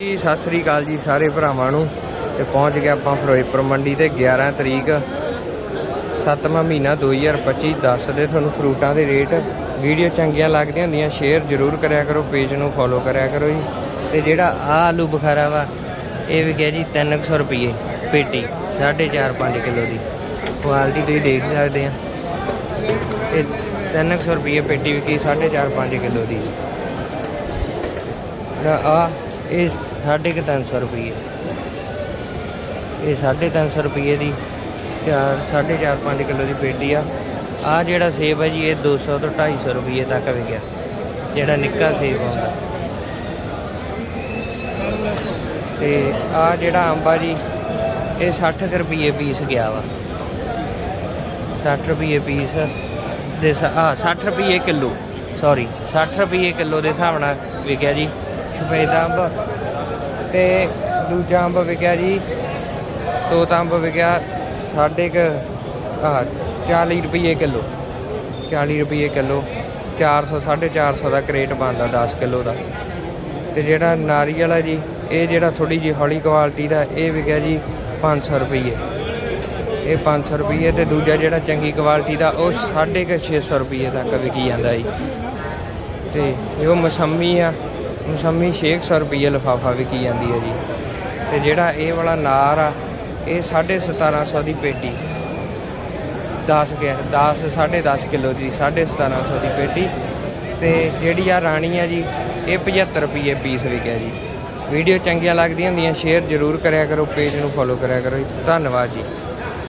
ਜੀ, ਸਤਿ ਸ੍ਰੀ ਅਕਾਲ ਜੀ ਸਾਰੇ ਭਰਾਵਾਂ ਨੂੰ। ਤੇ ਪਹੁੰਚ ਗਏ ਆਪਾਂ ਫਿਰੋਜ਼ਪੁਰ ਮੰਡੀ ਤੇ 11 ਤਰੀਕ 7ਵਾਂ ਮਹੀਨਾ 2025 ਦੱਸਦੇ ਤੁਹਾਨੂੰ ਫਰੂਟਾਂ ਦੇ ਰੇਟ। ਵੀਡੀਓ ਚੰਗੀਆਂ ਲੱਗਦੀਆਂ ਹੁੰਦੀਆਂ, ਸ਼ੇਅਰ ਜ਼ਰੂਰ ਕਰਿਆ ਕਰੋ, ਪੇਜ ਨੂੰ ਫੋਲੋ ਕਰਿਆ ਕਰੋ ਜੀ। ਤੇ ਜਿਹੜਾ ਆ ਆਲੂ ਬੁਖਾਰਾ ਵਾ, ਇਹ ਵੀ ਗਿਆ ਜੀ 300 ਰੁਪਏ ਪੇਟੀ 4.5 5 ਕਿਲੋ ਦੀ। ਕੁਆਲਿਟੀ ਤੁਸੀਂ ਦੇਖ ਸਕਦੇ ਆ। ਇਹ 300 ਰੁਪਏ ਪੇਟੀ ਵਿਕੀ 4.5 5 ਕਿਲੋ ਦੀ। ਆ ਇਹ ਸਾਢੇ ਕੁ ਤਿੰਨ ਸੌ ਰੁਪਏ ਇਹ ਸਾਢੇ ਤਿੰਨ ਸੌ ਰੁਪਏ ਦੀ ਚਾਰ, ਸਾਢੇ ਚਾਰ ਪੰਜ ਕਿਲੋ ਦੀ ਪੇਟੀ ਆ। ਆ ਜਿਹੜਾ ਸੇਬ ਹੈ ਜੀ, ਇਹ 200 ਤੋਂ 250 ਰੁਪਏ ਤੱਕ ਵਿਕਿਆ। ਜਿਹੜਾ ਨਿੱਕਾ ਸੇਬ ਆਉਂਦਾ ਤੇ ਆ ਜਿਹੜਾ ਅੰਬ ਆ ਜੀ, ਇਹ 60 ਕੁ ਰੁਪਏ ਪੀਸ ਗਿਆ ਵਾ। 60 ਰੁਪਏ ਪੀਸ ਦੇ ਸ- ਆ 60 ਰੁਪਏ ਕਿਲੋ ਸੌਰੀ 60 ਰੁਪਏ ਕਿਲੋ ਦੇ ਹਿਸਾਬ ਨਾਲ ਵਿਕਿਆ ਜੀ। ਸਫੇਦਾ ਅੰਬ ਤੇ ਦੂਜਾ ਅੰਬ ਵਿਕਿਆ ਜੀ ਤੋਤਾ ਅੰਬ ਵਿਕਿਆ ਸਾਢੇ ਕ ਆ 40 ਰੁਪਏ ਕਿਲੋ 40 ਰੁਪਏ ਕਿਲੋ 400 450 ਦਾ ਕਰੇਟ ਬਣਦਾ 10 ਕਿਲੋ ਦਾ। ਤੇ ਜਿਹੜਾ ਨਾਰੀਅਲ ਆ ਜੀ, ਇਹ ਜਿਹੜਾ ਥੋੜੀ ਜਿਹੀ ਹੌਲੀ ਕੁਆਲਿਟੀ ਦਾ, ਇਹ ਵਿਕਿਆ ਜੀ 500 ਰੁਪਏ ਇਹ 500 ਰੁਪਏ ਤੇ ਦੂਜਾ ਜਿਹੜਾ ਚੰਗੀ ਕੁਆਲਿਟੀ ਦਾ, ਉਹ ਸਾਢੇ ਕੁ 600 ਰੁਪਏ ਤੱਕ ਵਿਕੀ ਜਾਂਦਾ ਜੀ। ਤੇ ਇਹ ਉਹ ਮਸੰਮੀ ਆ ਮਸੰਮੀ 600 ਰੁਪਏ ਲਿਫਾਫਾ ਵਿਕੀ ਜਾਂਦੀ ਹੈ ਜੀ। ਤੇ ਜਿਹੜਾ ਇਹ ਵਾਲਾ ਨਾਰ ਆ, ਇਹ 1750 ਦੀ ਪੇਟੀ। 10 ਗਿਆ 10 10.5 ਕਿਲੋ ਦੀ 1750 ਦੀ ਪੇਟੀ। ਤੇ ਜਿਹੜੀ ਆ ਰਾਣੀ ਆ ਜੀ, ਇਹ 75 ਰੁਪਏ ਪੀਸ ਵਿਕਿਆ ਜੀ। ਵੀਡੀਓ ਚੰਗੀਆਂ ਲੱਗਦੀਆਂ ਹੁੰਦੀਆਂ, ਸ਼ੇਅਰ ਜ਼ਰੂਰ ਕਰਿਆ ਕਰੋ, ਪੇਜ ਨੂੰ ਫੋਲੋ ਕਰਿਆ ਕਰੋ ਜੀ। ਧੰਨਵਾਦ ਜੀ।